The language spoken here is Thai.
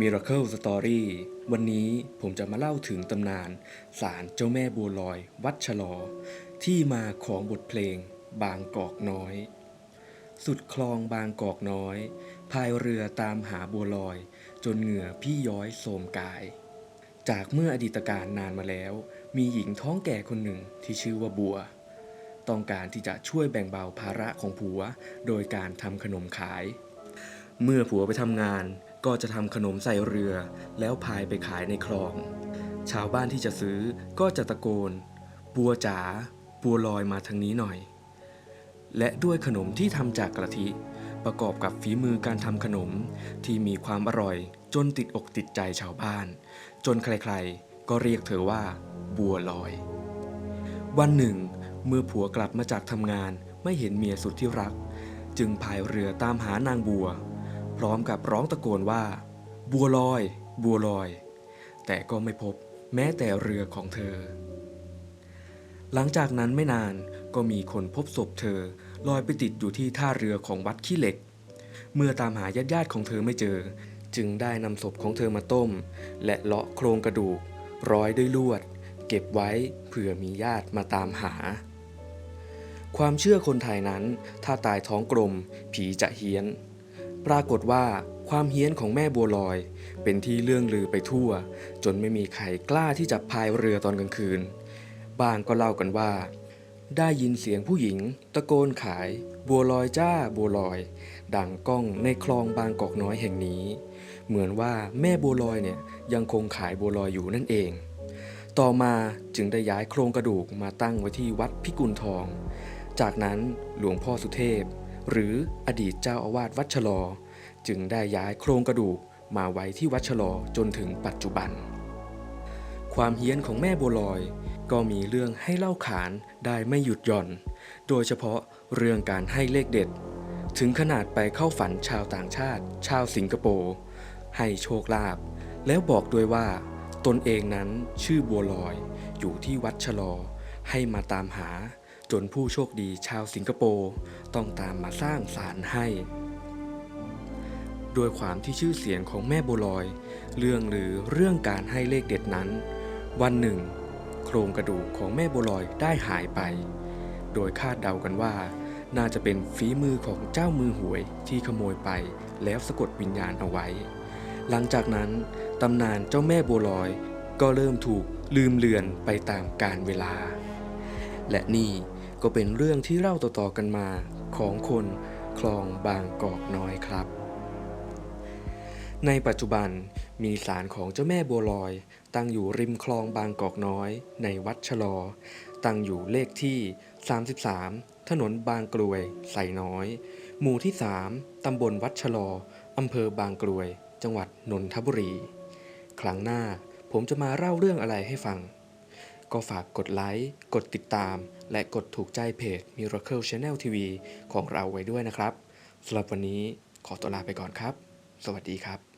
Miracle Story วันนี้ผมจะมาเล่าถึงตำนานศาลเจ้าแม่บัวลอย วัดชะลอ ที่มาของบทเพลงบางกอกน้อย สุดคลองบางกอกน้อย พายเรือตามหาบัวลอย จนเหงื่อพี่ย้อยโสมกาย จากเมื่ออดีตการนานมาแล้ว มีหญิงท้องแก่คนหนึ่งที่ชื่อว่าบัว ต้องการที่จะช่วยแบ่งเบาภาระของผัว โดยการทำขนมขาย เมื่อผัวไปทำงาน ก็จะทำขนมใส่เรือ แล้วพายไปขายในคลอง ชาวบ้านที่จะซื้อก็จะตะโกน บัวจ๋าบัวลอยมาทางนี้หน่อย และด้วยขนมที่ทำจากกะทิ ประกอบกับฝีมือการทำขนมที่มีความอร่อยจนติดอกติดใจชาวบ้าน จนใครๆ ก็เรียกเธอว่า บัวลอย วันหนึ่ง เมื่อผัวกลับมาจากทำงานไม่เห็นเมียสุดที่รัก จึงพายเรือตามหานางบัว พร้อมกับร้องตะโกนว่า บัวลอย บัวลอย แต่ก็ไม่พบแม้แต่เรือของเธอ หลังจากนั้นไม่นานก็มีคนพบศพเธอลอยไปติดอยู่ที่ท่าเรือของวัดขี้เหล็ก เมื่อตามหาญาติญาติๆของเธอไม่เจอ จึงได้นำศพของเธอมาต้ม และเลาะโครงกระดูก ร้อยด้วยลวด เก็บไว้เผื่อมีญาติมาตามหา ความเชื่อคนไทยนั้น ถ้าตายท้องกลม ผีจะเฮี้ยน ปรากฏว่าความเฮี้ยนของแม่บัวลอย เป็นที่เลื่องลือไปทั่ว จนไม่มีใครกล้าที่จะพายเรือตอนกลางคืนบางก็เล่ากันว่า ได้ยินเสียงผู้หญิง ตะโกนขาย บัวลอยจ้าบัวลอย ดังก้องในคลองบางกอกน้อยแห่งนี้ เหมือนว่าแม่บัวลอยเนี่ยยังคงขายบัวลอยอยู่นั่นเอง ต่อมาจึงได้ย้ายโครงกระดูกมาตั้งไว้ที่วัดพิกุลทอง จากนั้นหลวงพ่อสุเทพ หรืออดีตเจ้าอาวาสวัดชะลอ จึงได้ย้ายโครงกระดูกมาไว้ที่วัดชะลอจนถึงปัจจุบัน ความเฮี้ยนของแม่บัวลอย ก็มีเรื่องให้เล่าขานได้ไม่หยุดหย่อน โดยเฉพาะเรื่องการให้เลขเด็ด ถึงขนาดไปเข้าฝันชาวต่างชาติ ชาวสิงคโปร์ให้โชคลาภแล้วบอกด้วยว่า ตนเองนั้นชื่อบัวลอยอยู่ที่วัดชะลอให้มาตามหา จนผู้โชคดีชาวสิงคโปร์ต้องตามมาสร้างศาลให้ ด้วยความที่ชื่อเสียงของแม่บัวลอย เรื่องหรือเรื่องการให้เลขเด็ดนั้น วันหนึ่ง โครงกระดูกของแม่บัวลอยได้หายไป โดยคาดเดากันว่า น่าจะเป็นฝีมือของเจ้ามือหวยที่ขโมยไปแล้วสะกดวิญญาณเอาไว้ หลังจากนั้นตำนานเจ้าแม่บัวลอยก็เริ่มถูกลืมเลือนไปตามกาลเวลา และนี่ ก็เป็นเรื่องที่เล่าต่อๆกันมาของคนคลองบางกอกน้อยครับ ในปัจจุบันมีศาลของเจ้าแม่บัวลอย ตั้งอยู่ริมคลองบางกอกน้อย ในวัดชะลอ ตั้งอยู่เลขที่ 33 ถนนบางกลวยใส่น้อย หมู่ที่ 3 ตำบลวัดชะลอ อำเภอบางกลวย จังหวัดนนทบุรี ครั้งหน้าผมจะมาเล่าเรื่องอะไรให้ฟัง ก็ฝากกดไลค์ กดติดตาม และกดถูกใจเพจ Miracle Channel TV ของเราไว้ด้วยนะครับสำหรับวันนี้ขอตัวลาไปก่อนครับ สวัสดีครับ